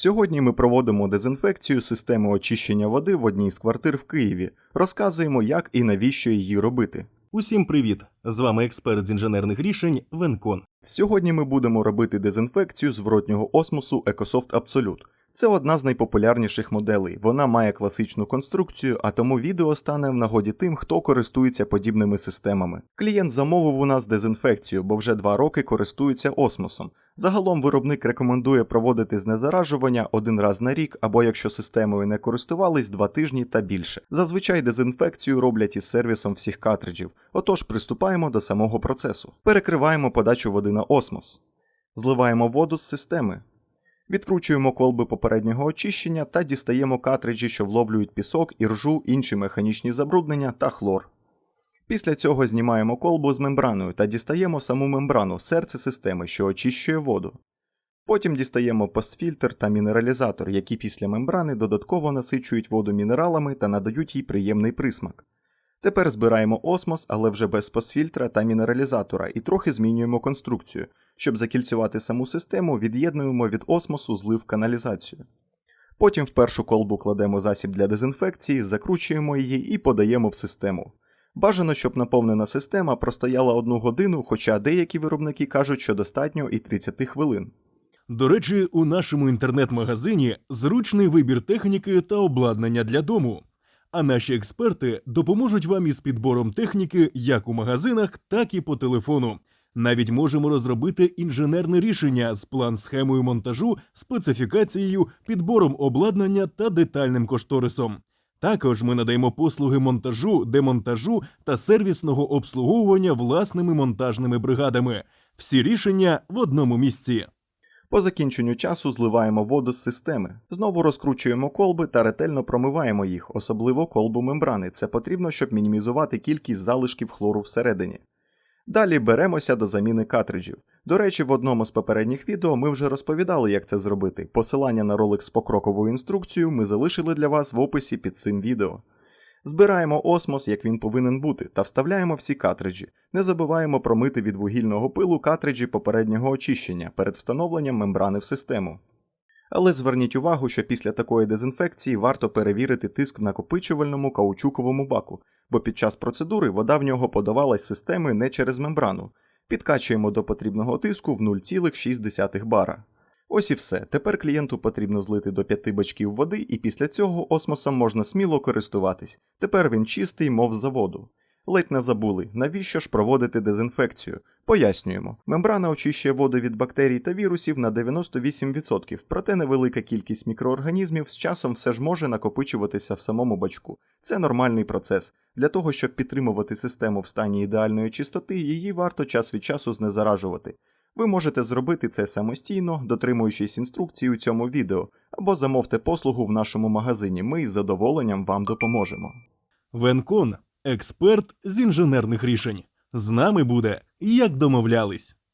Сьогодні ми проводимо дезінфекцію системи очищення води в одній з квартир в Києві. Розказуємо, як і навіщо її робити. Усім привіт! З вами експерт з інженерних рішень Венкон. Сьогодні ми будемо робити дезінфекцію зворотнього осмосу EcoSoft Absolute. Це одна з найпопулярніших моделей. Вона має класичну конструкцію, а тому відео стане в нагоді тим, хто користується подібними системами. Клієнт замовив у нас дезінфекцію, бо вже два роки користується осмосом. Загалом виробник рекомендує проводити знезаражування один раз на рік, або якщо системою не користувались, два тижні та більше. Зазвичай дезінфекцію роблять із сервісом всіх картриджів. Отож, приступаємо до самого процесу. Перекриваємо подачу води на осмос. Зливаємо воду з системи. Відкручуємо колби попереднього очищення та дістаємо картриджі, що вловлюють пісок, іржу, інші механічні забруднення та хлор. Після цього знімаємо колбу з мембраною та дістаємо саму мембрану, серце системи, що очищує воду. Потім дістаємо постфільтр та мінералізатор, які після мембрани додатково насичують воду мінералами та надають їй приємний присмак. Тепер збираємо осмос, але вже без постфільтра та мінералізатора, і трохи змінюємо конструкцію. Щоб закільцювати саму систему, від'єднуємо від осмосу злив каналізацію. Потім в першу колбу кладемо засіб для дезінфекції, закручуємо її і подаємо в систему. Бажано, щоб наповнена система простояла одну годину, хоча деякі виробники кажуть, що достатньо і 30 хвилин. До речі, у нашому інтернет-магазині зручний вибір техніки та обладнання для дому. А наші експерти допоможуть вам із підбором техніки як у магазинах, так і по телефону. Навіть можемо розробити інженерне рішення з план-схемою монтажу, специфікацією, підбором обладнання та детальним кошторисом. Також ми надаємо послуги монтажу, демонтажу та сервісного обслуговування власними монтажними бригадами. Всі рішення в одному місці. По закінченню часу зливаємо воду з системи. Знову розкручуємо колби та ретельно промиваємо їх, особливо колбу мембрани. Це потрібно, щоб мінімізувати кількість залишків хлору всередині. Далі беремося до заміни картриджів. До речі, в одному з попередніх відео ми вже розповідали, як це зробити. Посилання на ролик з покроковою інструкцією ми залишили для вас в описі під цим відео. Збираємо осмос, як він повинен бути, та вставляємо всі картриджі. Не забуваємо промити від вугільного пилу картриджі попереднього очищення перед встановленням мембрани в систему. Але зверніть увагу, що після такої дезінфекції варто перевірити тиск в накопичувальному каучуковому баку, бо під час процедури вода в нього подавалась системи не через мембрану. Підкачуємо до потрібного тиску в 0,6 бара. Ось і все. Тепер клієнту потрібно злити до 5 бачків води, і після цього осмосом можна сміло користуватись. Тепер він чистий, мов заводу. Ледь не забули, навіщо ж проводити дезінфекцію? Пояснюємо. Мембрана очищує воду від бактерій та вірусів на 98%, проте невелика кількість мікроорганізмів з часом все ж може накопичуватися в самому бачку. Це нормальний процес. Для того, щоб підтримувати систему в стані ідеальної чистоти, її варто час від часу знезаражувати. Ви можете зробити це самостійно, дотримуючись інструкцій у цьому відео, або замовте послугу в нашому магазині. Ми із задоволенням вам допоможемо. Венкон експерт з інженерних рішень. З нами буде, як домовлялись.